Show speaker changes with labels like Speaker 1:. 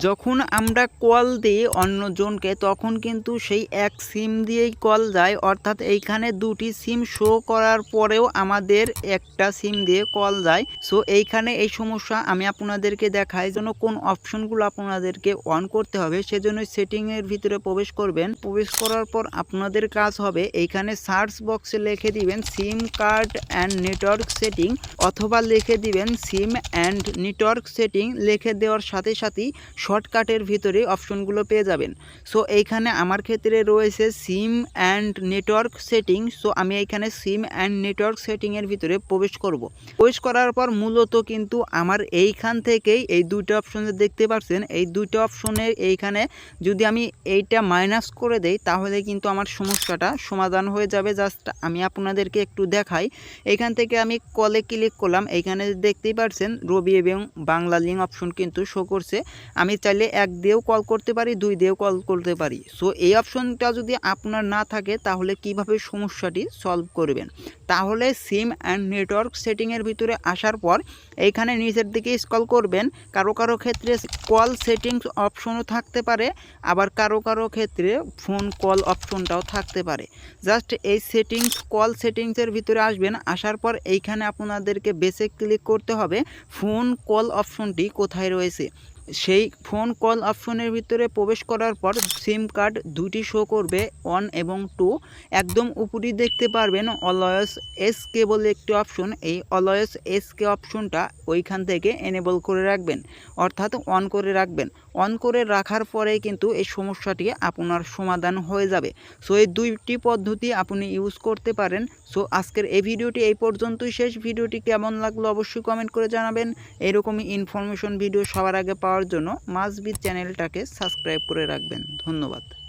Speaker 1: যখন আমরা কল দিই অন্যজনকে, তখন কিন্তু সেই এক সিম দিয়েই কল যায়। অর্থাৎ এইখানে দুটি সিম শো করার পরেও আমাদের একটা সিম দিয়ে কল যায়। সো এইখানে এই সমস্যা আমি আপনাদেরকে দেখাই জন্য কোন অপশনগুলো আপনাদেরকে অন করতে হবে সেজন্য সেটিংয়ের ভিতরে প্রবেশ করবেন। প্রবেশ করার পর আপনাদের কাজ হবে, এইখানে সার্চ বক্সে লিখে দিবেন SIM card and network setting অথবা লিখে দিবেন সিম অ্যান্ড নেটওয়ার্ক সেটিং লিখে দেওয়ার সাথে সাথেই শর্টকাটের ভিতরে অপশনগুলো পেয়ে যাবেন। সো এইখানে আমার ক্ষেত্রে রয়েছে SIM and network setting. So আমি এইখানে সিম অ্যান্ড নেটওয়ার্ক সেটিংয়ের ভিতরে প্রবেশ করব। প্রবেশ করার পর মূলত কিন্তু আমার এইখান থেকেই এই দুইটা অপশনে দেখতে পাচ্ছেন। এই দুইটা অপশনে এইখানে যদি আমি এইটা মাইনাস করে দেই, তাহলে কিন্তু আমার সমস্যাটা সমাধান হয়ে যাবে। জাস্ট আমি আপনাদেরকে একটু দেখাই। এইখান থেকে আমি কলে ক্লিক করলাম। এইখানে দেখতেই পাচ্ছেন রবি এবং বাংলা লিঙ্ক অপশন কিন্তু শো করছে। আমি চাইলে এক দিয়েও কল করতে পারি, দুই দিয়েও কল করতে পারি। সো এই অপশনটা যদি আপনার না থাকে, তাহলে কীভাবে সমস্যাটি সলভ করবেন? তাহলে সিম অ্যান্ড নেটওয়ার্ক সেটিংয়ের ভিতরে আসার পর এইখানে নিচের দিকে স্কল করবেন। কারও কারও ক্ষেত্রে কল সেটিংস অপশনও থাকতে পারে, আবার কারও কারও ক্ষেত্রে ফোন কল অপশনটাও থাকতে পারে। জাস্ট এই সেটিংস কল সেটিংসের ভিতরে আসবেন, আসার পর এইখানে আপনাদেরকে বেসে ক্লিক করতে হবে ফোন কল অপশনটি কোথায় রয়েছে? সেই ফোন কল অপশনের ভিতরে প্রবেশ করার পর সিম কার্ড দুটি শো করবে অন এবং টু। একদম উপরে দেখতে পারবেন অলয়েস এস কে বলে একটি অপশন। এই অলয়েস এস কে অপশনটা ওইখান থেকে এনেবল করে রাখবেন, অর্থাৎ অন করে রাখবেন। অন করে রাখার পরেই কিন্তু এই সমস্যাটি আপনার সমাধান হয়ে যাবে। সো এই দুইটি পদ্ধতি আপনি ইউজ করতে পারেন। সো আজকের এই ভিডিওটি এই পর্যন্তই। শেষ ভিডিওটি কেমন লাগল অবশ্যই কমেন্ট করে জানাবেন। এরকমই ইনফরমেশন ভিডিও সবার আগে পাওয়ার জন্য মাসবি চ্যানেলটাকে সাবস্ক্রাইব করে রাখবেন। ধন্যবাদ।